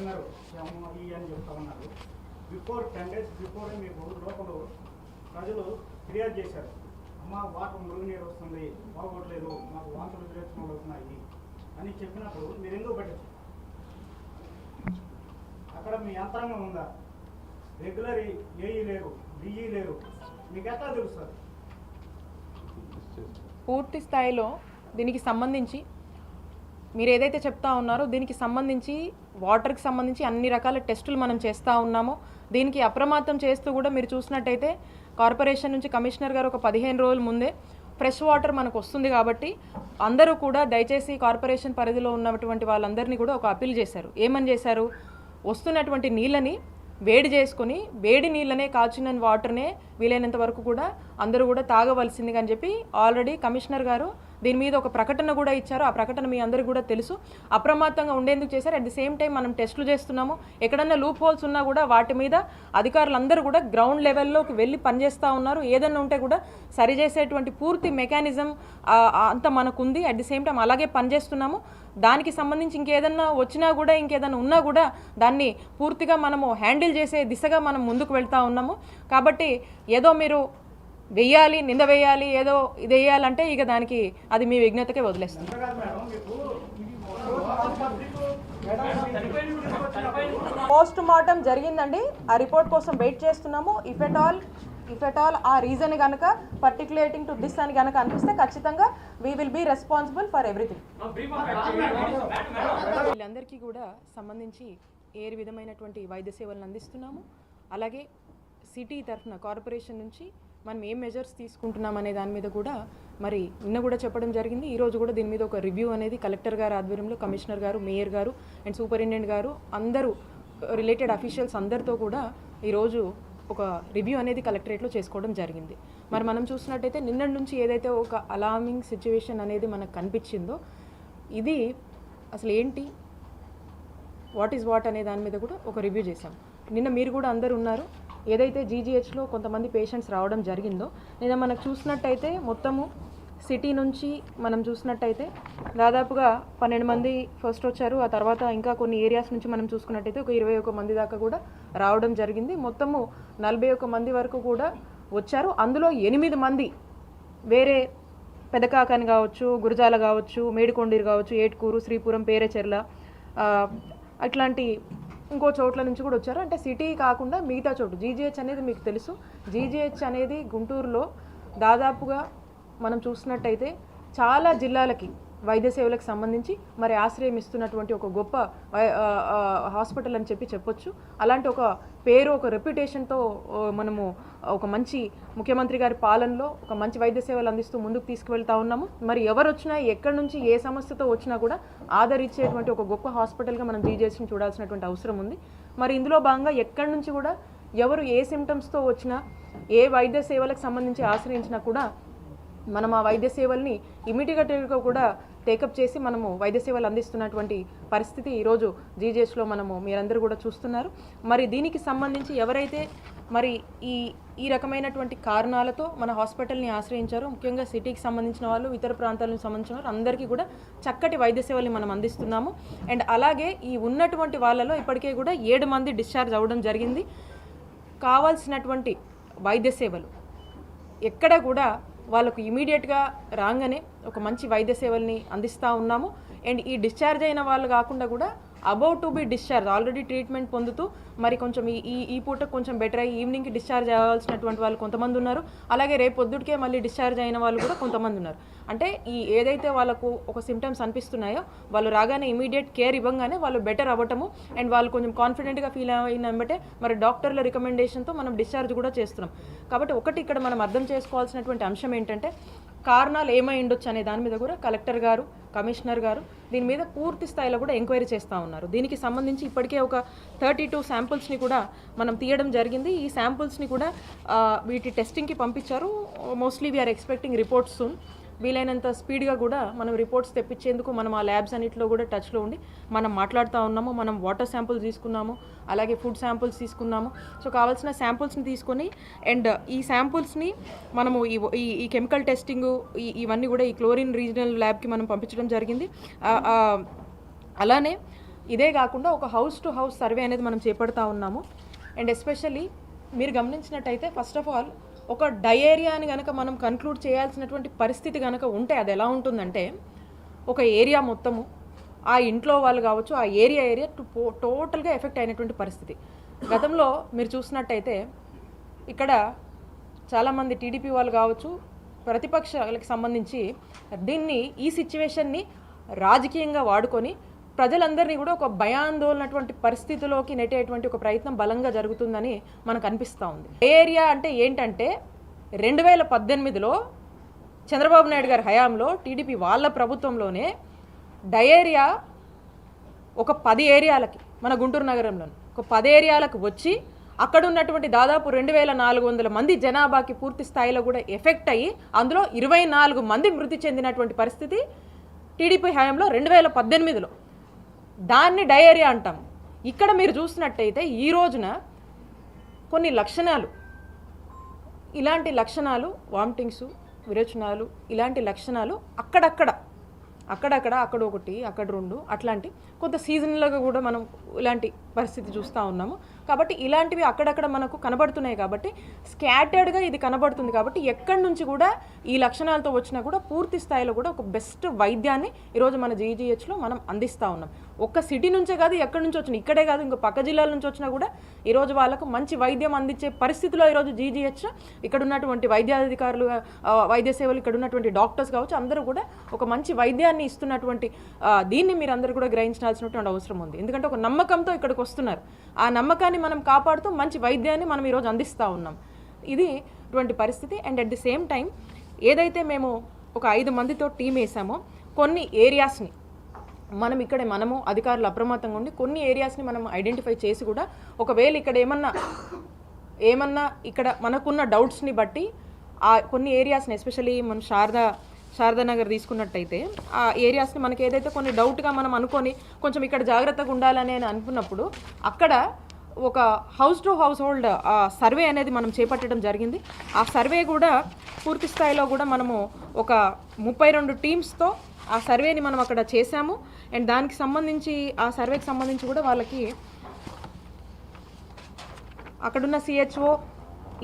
కరీంనగర్ ఈ అని చెప్తా ఉన్నారు. బిఫోర్ టెన్ డేస్ బిఫోర్ మీకు లోపల ప్రజలు ఫిర్యాదు చేశారు. అమ్మ వాటర్ మురుగునీరు వస్తుంది బాగోట్లేదు మాకు వాంతులు విరేచనలు అవుతున్నాయి అని చెప్పినప్పుడు మీరు ఎందుకు పట్టించు? అక్కడ మీ యంత్రాంగం ఉందా? రెగ్యులర్ ఏఈ లేరు డిఈ లేరు మీకు ఎట్లా తెలుస్తుంది? పూర్తి స్థాయిలో దీనికి సంబంధించి మీరు ఏదైతే చెప్తా ఉన్నారో దీనికి సంబంధించి వాటర్కి సంబంధించి అన్ని రకాల టెస్టులు మనం చేస్తూ ఉన్నామో. దీనికి అప్రమత్తం చేస్తూ కూడా మీరు చూసినట్టయితే కార్పొరేషన్ నుంచి కమిషనర్ గారు ఒక పదిహేను రోజుల ముందే ఫ్రెష్ వాటర్ మనకు వస్తుంది కాబట్టి అందరూ కూడా దయచేసి కార్పొరేషన్ పరిధిలో ఉన్నటువంటి వాళ్ళందరినీ కూడా ఒక అప్పీల్ చేశారు. ఏమని చేశారు? వస్తున్నటువంటి నీళ్ళని వేడి చేసుకొని వేడి నీళ్ళనే కాచిన వాటర్నే వీలైనంత వరకు కూడా అందరూ కూడా తాగవలసిందిగా అని చెప్పి ఆల్రెడీ కమిషనర్ గారు దీని మీద ఒక ప్రకటన కూడా ఇచ్చారు. ఆ ప్రకటన మీ అందరికీ కూడా తెలుసు. అప్రమత్తంగా ఉండేందుకు చేశారు. అట్ ది సేమ్ టైం మనం టెస్టులు చేస్తున్నాము. ఎక్కడన్నా లూప్ హోల్స్ ఉన్నా కూడా వాటి మీద అధికారులందరూ కూడా గ్రౌండ్ లెవెల్లోకి వెళ్ళి పనిచేస్తూ ఉన్నారు. ఏదన్నా ఉంటే కూడా సరిచేసేటువంటి పూర్తి మెకానిజం అంత మనకుంది. అట్ ది సేమ్ టైం అలాగే పనిచేస్తున్నాము. దానికి సంబంధించి ఇంకేదన్నా వచ్చినా కూడా ఇంకేదన్నా ఉన్నా కూడా దాన్ని పూర్తిగా మనము హ్యాండిల్ చేసే దిశగా మనం ముందుకు వెళ్తూ ఉన్నాము. కాబట్టి ఏదో మీరు వెయ్యాలి నింద వేయాలి ఏదో ఇది వేయాలంటే ఇక దానికి అది మీ విజ్ఞతకే వదిలేస్తుంది. పోస్ట్ మార్టం జరిగిందండి. ఆ రిపోర్ట్ కోసం వెయిట్ చేస్తున్నాము. If at all if at all ఆ రీజన్ కనుక పర్టికులేటింగ్ టు దిస్ అని కనుక అనిపిస్తే ఖచ్చితంగా we will be responsible for everything వీళ్ళందరికీ కూడా సంబంధించి ఏ విధమైనటువంటి వైద్య సేవలను అందిస్తున్నాము. అలాగే సిటీ తరఫున కార్పొరేషన్ నుంచి మనం ఏం మెజర్స్ తీసుకుంటున్నాం అనే దాని మీద కూడా మరి నిన్న కూడా చెప్పడం జరిగింది. ఈ రోజు కూడా దీని మీద ఒక రివ్యూ అనేది కలెక్టర్ గారు ఆధ్వర్యంలో కమిషనర్ గారు మేయర్ గారు అండ్ సూపరింటెండెంట్ గారు అందరూ రిలేటెడ్ అఫీషియల్స్ అందరితో కూడా ఈరోజు ఒక రివ్యూ అనేది కలెక్టరేట్లో చేసుకోవడం జరిగింది. మరి మనం చూసినట్టయితే నిన్నటి నుంచి ఏదైతే ఒక అలార్మింగ్ సిచ్యువేషన్ అనేది మనకు కనిపించిందో ఇది అసలు ఏంటి? వాట్ ఈజ్ వాట్ అనే దాని మీద కూడా ఒక రివ్యూ చేశాం. నిన్న మీరు కూడా అందరు ఉన్నారు. ఏదైతే జీజీహెచ్లో కొంతమంది పేషెంట్స్ రావడం జరిగిందో నిన్న మనకు చూసినట్టయితే మొత్తము సిటీ నుంచి మనం చూసినట్టయితే దాదాపుగా పన్నెండు మంది ఫస్ట్ వచ్చారు. ఆ తర్వాత ఇంకా కొన్ని ఏరియాస్ నుంచి మనం చూసుకున్నట్టయితే ఒక ఇరవై ఒక మంది దాకా కూడా రావడం జరిగింది. మొత్తము నలభై ఒక మంది వరకు కూడా వచ్చారు. అందులో ఎనిమిది మంది వేరే పెదకాకని కావచ్చు గురజాల కావచ్చు మేడికొండీరు కావచ్చు ఏట్కూరు శ్రీపురం పేరేచెర్ల అట్లాంటి ఇంకో చోట్ల నుంచి కూడా వచ్చారు. అంటే సిటీ కాకుండా మిగతా చోటు జీజీహెచ్ అనేది మీకు తెలుసు. జీజీహెచ్ అనేది గుంటూరులో దాదాపుగా మనం చూసినట్టయితే చాలా జిల్లాలకి వైద్య సేవలకు సంబంధించి మరి ఆశ్రయం ఇస్తున్నటువంటి ఒక గొప్ప హాస్పిటల్ అని చెప్పి చెప్పొచ్చు. అలాంటి ఒక పేరు ఒక రెప్యుటేషన్తో మనము ఒక మంచి ముఖ్యమంత్రి గారి పాలనలో ఒక మంచి వైద్య సేవలు అందిస్తూ ముందుకు తీసుకువెళ్తా ఉన్నాము. మరి ఎవరు వచ్చినా ఎక్కడి నుంచి ఏ సమస్యతో వచ్చినా కూడా ఆదరించేటువంటి ఒక గొప్ప హాస్పిటల్గా మనం జీజేస్ని చూడాల్సినటువంటి అవసరం ఉంది. మరి ఇందులో భాగంగా ఎక్కడి నుంచి కూడా ఎవరు ఏ సిమ్టమ్స్తో వచ్చినా ఏ వైద్య సేవలకు సంబంధించి ఆశ్రయించినా కూడా మనం ఆ వైద్య సేవల్ని ఇమీడియట్గా కూడా టేకప్ చేసి మనము వైద్య సేవలు అందిస్తున్నటువంటి పరిస్థితి ఈరోజు జీజేఎస్లో మనము మీరందరూ కూడా చూస్తున్నారు. మరి దీనికి సంబంధించి ఎవరైతే మరి ఈ ఈ రకమైనటువంటి కారణాలతో మన హాస్పిటల్ని ఆశ్రయించారో ముఖ్యంగా సిటీకి సంబంధించిన వాళ్ళు ఇతర ప్రాంతాలకు సంబంధించిన వారు అందరికీ కూడా చక్కటి వైద్య సేవల్ని మనం అందిస్తున్నాము. అండ్ అలాగే ఈ ఉన్నటువంటి వాళ్ళలో ఇప్పటికే కూడా ఏడు మంది డిశ్చార్జ్ అవ్వడం జరిగింది. కావాల్సినటువంటి వైద్య సేవలు ఎక్కడ కూడా వాళ్ళకు ఇమీడియట్గా రాగానే ఒక మంచి వైద్య సేవల్ని అందిస్తూ ఉన్నాము. అండ్ ఈ డిశ్చార్జ్ అయిన వాళ్ళు కాకుండా కూడా about to be discharge already treatment పొందుతూ మరి కొంచెం ఈ ఈ పూట కొంచెం బెటర్ అయ్యి ఈవినింగ్కి డిశ్చార్జ్ అవ్వాల్సినటువంటి వాళ్ళు కొంతమంది ఉన్నారు. అలాగే రేపు పొద్దుటికే మళ్ళీ డిశ్చార్జ్ అయిన వాళ్ళు కూడా కొంతమంది ఉన్నారు. అంటే ఈ ఏదైతే వాళ్ళకు ఒక సిమ్టమ్స్ అనిపిస్తున్నాయో వాళ్ళు రాగానే ఇమీడియట్ కేర్ ఇవ్వగానే వాళ్ళు బెటర్ అవ్వటము అండ్ వాళ్ళు కొంచెం కాన్ఫిడెంట్గా ఫీల్ అయినంబటే మరి డాక్టర్ల రికమెండేషన్తో మనం డిశ్చార్జ్ కూడా చేస్తున్నాం. కాబట్టి ఒకటి ఇక్కడ మనం అర్థం చేసుకోవాల్సినటువంటి అంశం ఏంటంటే కారణాలు ఏమై ఉండొచ్చు అనే దాని మీద కూడా కలెక్టర్ గారు కమిషనర్ గారు దీని మీద పూర్తి స్థాయిలో కూడా ఎంక్వైరీ చేస్తూ ఉన్నారు. దీనికి సంబంధించి ఇప్పటికే ఒక థర్టీ టూ శాంపుల్స్ని కూడా మనం తీయడం జరిగింది. ఈ శాంపుల్స్ని కూడా వీటి టెస్టింగ్కి పంపించారు. Mostly we are expecting reports soon. వీలైనంత స్పీడ్గా కూడా మనం రిపోర్ట్స్ తెప్పించేందుకు మనం ఆ ల్యాబ్స్ అన్నింటిలో కూడా టచ్లో ఉండి మనం మాట్లాడుతూ ఉన్నాము మనం వాటర్ శాంపుల్స్ తీసుకున్నాము అలాగే ఫుడ్ శాంపుల్స్ తీసుకున్నాము. సో కావాల్సిన శాంపుల్స్ని తీసుకొని అండ్ ఈ శాంపుల్స్ని మనము ఈ ఈ కెమికల్ టెస్టింగ్ ఈ ఇవన్నీ కూడా ఈ క్లోరిన్ రీజనల్ ల్యాబ్కి మనం పంపించడం జరిగింది. అలానే ఇదే కాకుండా ఒక హౌస్ టు హౌస్ సర్వే అనేది మనం చేపడతా ఉన్నాము. అండ్ ఎస్పెషల్లీ మీరు గమనించినట్టయితే ఫస్ట్ ఆఫ్ ఆల్ ఒక డయేరియాని కనుక మనం కన్క్లూడ్ చేయాల్సినటువంటి పరిస్థితి కనుక ఉంటే అది ఎలా ఉంటుందంటే ఒక ఏరియా మొత్తము ఆ ఇంట్లో వాళ్ళు కావచ్చు ఆ ఏరియా ఏరియా టోటల్గా ఎఫెక్ట్ అయినటువంటి పరిస్థితి. గతంలో మీరు చూసినట్టయితే ఇక్కడ చాలామంది టీడీపీ వాళ్ళు కావచ్చు ప్రతిపక్షాలకు సంబంధించి దీన్ని ఈ సిచ్యువేషన్ని రాజకీయంగా వాడుకొని ప్రజలందరినీ కూడా ఒక భయాందోళనటువంటి పరిస్థితిలోకి నెట్టేటువంటి ఒక ప్రయత్నం బలంగా జరుగుతుందని మనకు అనిపిస్తూ ఉంది. ఏరియా అంటే ఏంటంటే రెండు వేల పద్దెనిమిదిలో చంద్రబాబు నాయుడు గారి హయాంలో టీడీపీ వాళ్ళ ప్రభుత్వంలోనే డయేరియా ఒక పది ఏరియాలకి మన గుంటూరు నగరంలో ఒక పది ఏరియాలకు వచ్చి అక్కడ ఉన్నటువంటి దాదాపు రెండు వేల నాలుగు వందల మంది జనాభాకి పూర్తి స్థాయిలో కూడా ఎఫెక్ట్ అయ్యి అందులో ఇరవై నాలుగు మంది మృతి చెందినటువంటి పరిస్థితి టీడీపీ హయాంలో రెండు వేల పద్దెనిమిదిలో. దాన్ని డయేరియా అంటాం. ఇక్కడ మీరు చూసినట్టయితే ఈ రోజున కొన్ని లక్షణాలు ఇలాంటి లక్షణాలు వామిటింగ్స్ విరోచనాలు ఇలాంటి లక్షణాలు అక్కడక్కడ అక్కడక్కడ అక్కడ ఒకటి అక్కడ రెండు అట్లాంటి కొంత సీజనల్గా కూడా మనం ఇలాంటి పరిస్థితి చూస్తూ ఉన్నాము. కాబట్టి ఇలాంటివి అక్కడక్కడ మనకు కనబడుతున్నాయి కాబట్టి స్కాటర్డ్గా ఇది కనబడుతుంది కాబట్టి ఎక్కడి నుంచి కూడా ఈ లక్షణాలతో వచ్చినా కూడా పూర్తి స్థాయిలో కూడా ఒక బెస్ట్ వైద్యాన్ని ఈరోజు మన జీజీహెచ్లో మనం అందిస్తూ ఉన్నాం. ఒక్క సిటీ నుంచే కాదు ఎక్కడి నుంచి వచ్చిన ఇక్కడే కాదు ఇంకో పక్క జిల్లాల నుంచి వచ్చినా కూడా ఈరోజు వాళ్ళకు మంచి వైద్యం అందించే పరిస్థితిలో ఈరోజు జీజీహెచ్ ఇక్కడ ఉన్నటువంటి వైద్యాధికారులు వైద్య సేవలు ఇక్కడ ఉన్నటువంటి డాక్టర్స్ కావచ్చు అందరూ కూడా ఒక మంచి వైద్యాన్ని ఇస్తున్నటువంటి దీన్ని మీరు అందరూ కూడా గ్రహించాల్సినటువంటి అవసరం ఉంది. ఎందుకంటే ఒక నమ్మకంతో ఇక్కడికి వస్తున్నారు. ఆ నమ్మకాన్ని మనం కాపాడుతూ మంచి వైద్యాన్ని మనం ఈరోజు అందిస్తూ ఉన్నాం. ఇది ఇటువంటి పరిస్థితి. And at the same time ఏదైతే మేము ఒక ఐదు మందితో టీం వేసామో కొన్ని ఏరియాస్ని మనం ఇక్కడ మనము అధికారులు అప్రమత్తంగా ఉండి కొన్ని ఏరియాస్ని మనం ఐడెంటిఫై చేసి కూడా ఒకవేళ ఇక్కడ ఏమన్నా ఏమన్నా ఇక్కడ మనకున్న డౌట్స్ని బట్టి ఆ కొన్ని ఏరియాస్ని ఎస్పెషల్లీ మన శారదా శారదా నగర్ తీసుకున్నట్టయితే ఆ ఏరియాస్ని మనకి ఏదైతే కొన్ని డౌట్గా మనం అనుకొని కొంచెం ఇక్కడ జాగ్రత్తగా ఉండాలని అని అనుకున్నప్పుడు అక్కడ ఒక house to house hold survey అనేది మనం చేపట్టడం జరిగింది. ఆ సర్వే కూడా పూర్తి స్థాయిలో కూడా మనము ఒక ముప్పై రెండు టీమ్స్తో ఆ సర్వేని మనం అక్కడ చేశాము. అండ్ దానికి సంబంధించి ఆ సర్వేకి సంబంధించి కూడా వాళ్ళకి అక్కడున్న సిహెచ్ఓ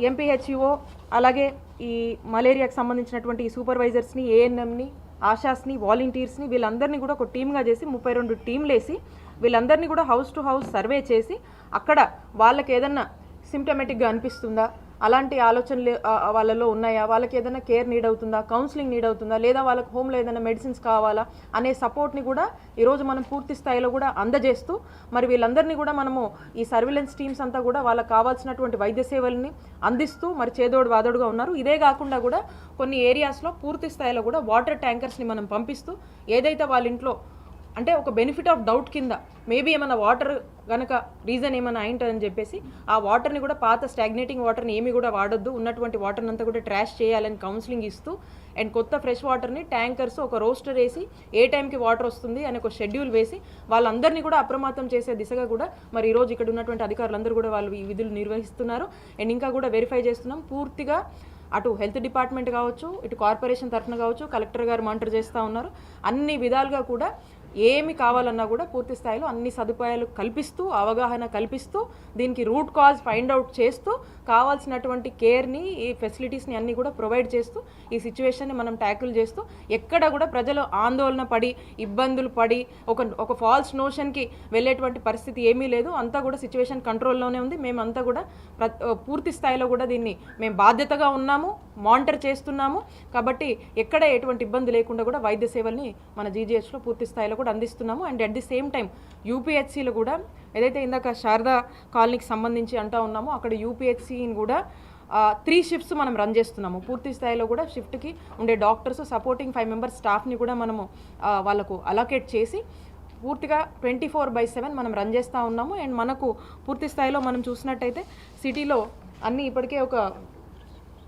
ఎంపీహెచ్ఓ అలాగే ఈ మలేరియాకి సంబంధించినటువంటి ఈ సూపర్వైజర్స్ని ఏఎన్ఎంని ఆశాస్ని వాలంటీర్స్ని వీళ్ళందరినీ కూడా ఒక టీమ్గా చేసి ముప్పై రెండు టీంలేసి వీళ్ళందరినీ కూడా హౌస్ టు హౌస్ సర్వే చేసి అక్కడ వాళ్ళకి ఏదన్నా సిమ్టమేటిక్గా అనిపిస్తుందా? అలాంటి ఆలోచనలు వాళ్ళలో ఉన్నాయా? వాళ్ళకి ఏదైనా కేర్ నీడ్ అవుతుందా? కౌన్సిలింగ్ నీడ్ అవుతుందా? లేదా వాళ్ళకి హోమ్లో ఏదైనా మెడిసిన్స్ కావాలా? అనే సపోర్ట్ని కూడా ఈరోజు మనం పూర్తి స్థాయిలో కూడా అందజేస్తూ మరి వీళ్ళందరినీ కూడా మనము ఈ సర్విలెన్స్ టీమ్స్ అంతా కూడా వాళ్ళకి కావాల్సినటువంటి వైద్య సేవల్ని అందిస్తూ మరి చేదోడు వాదోడుగా ఉన్నారు. ఇదే కాకుండా కూడా కొన్ని ఏరియాస్లో పూర్తి స్థాయిలో కూడా వాటర్ ట్యాంకర్స్ని మనం పంపిస్తూ ఏదైతే వాళ్ళ ఇంట్లో అంటే ఒక బెనిఫిట్ ఆఫ్ డౌట్ కింద. మేబీ ఏమైనా వాటర్ కనుక రీజన్ ఏమైనా అయింటుందని చెప్పేసి ఆ వాటర్ని కూడా పాత స్టాగ్నేటింగ్ వాటర్ని ఏమి కూడా వాడొద్దు. ఉన్నటువంటి వాటర్ని అంతా కూడా ట్రాష్ చేయాలని కౌన్సిలింగ్ ఇస్తూ అండ్ కొత్త ఫ్రెష్ వాటర్ని ట్యాంకర్స్ ఒక రోస్టర్ వేసి ఏ టైంకి వాటర్ వస్తుంది అని ఒక షెడ్యూల్ వేసి వాళ్ళందరినీ కూడా అప్రమత్తం చేసే దిశగా కూడా మరి ఈరోజు ఇక్కడ ఉన్నటువంటి అధికారులందరూ కూడా వాళ్ళు ఈ విధులు నిర్వహిస్తున్నారు. అండ్ ఇంకా కూడా వెరిఫై చేస్తున్నాం. పూర్తిగా అటు హెల్త్ డిపార్ట్మెంట్ కావచ్చు ఇటు కార్పొరేషన్ తరఫున కావచ్చు కలెక్టర్ గారు మానిటర్ చేస్తూ ఉన్నారు. అన్ని విధాలుగా కూడా ఏమి కావాలన్నా కూడా పూర్తి స్థాయిలో అన్ని సదుపాయాలు కల్పిస్తూ అవగాహన కల్పిస్తూ దీనికి రూట్ కాజ్ ఫైండ్ అవుట్ చేస్తూ కావాల్సినటువంటి కేర్ని ఈ ఫెసిలిటీస్ని అన్ని కూడా ప్రొవైడ్ చేస్తూ ఈ సిచ్యువేషన్ని మనం ట్యాకిల్ చేస్తూ ఎక్కడ కూడా ప్రజలు ఆందోళన పడి ఇబ్బందులు పడి ఒక ఒక ఫాల్స్ నోషన్కి వెళ్ళేటువంటి పరిస్థితి ఏమీ లేదు. అంతా కూడా సిచ్యువేషన్ కంట్రోల్లోనే ఉంది. మేమంతా కూడా ప్ర పూర్తి స్థాయిలో కూడా దీన్ని మేము బాధ్యతగా ఉన్నాము మానిటర్ చేస్తున్నాము. కాబట్టి ఎక్కడ ఎటువంటి ఇబ్బంది లేకుండా కూడా వైద్య సేవల్ని మన జీజీహెచ్లో పూర్తి స్థాయిలో కూడా అందిస్తున్నాము. And at the same time యూపీహెచ్సిలో కూడా ఏదైతే ఇందాక శారదా కాలనీకి సంబంధించి అంటా ఉన్నామో అక్కడ యూపీహెచ్సిని కూడా త్రీ షిఫ్ట్స్ మనం రన్ చేస్తున్నాము. పూర్తి స్థాయిలో కూడా షిఫ్ట్కి ఉండే డాక్టర్స్ సపోర్టింగ్ ఫైవ్ మెంబర్స్ స్టాఫ్ని కూడా మనము వాళ్ళకు అలొకేట్ చేసి పూర్తిగా ట్వంటీ ఫోర్ బై సెవెన్ మనం రన్ చేస్తూ ఉన్నాము. అండ్ మనకు పూర్తి స్థాయిలో మనం చూసినట్టయితే సిటీలో అన్నీ ఇప్పటికే ఒక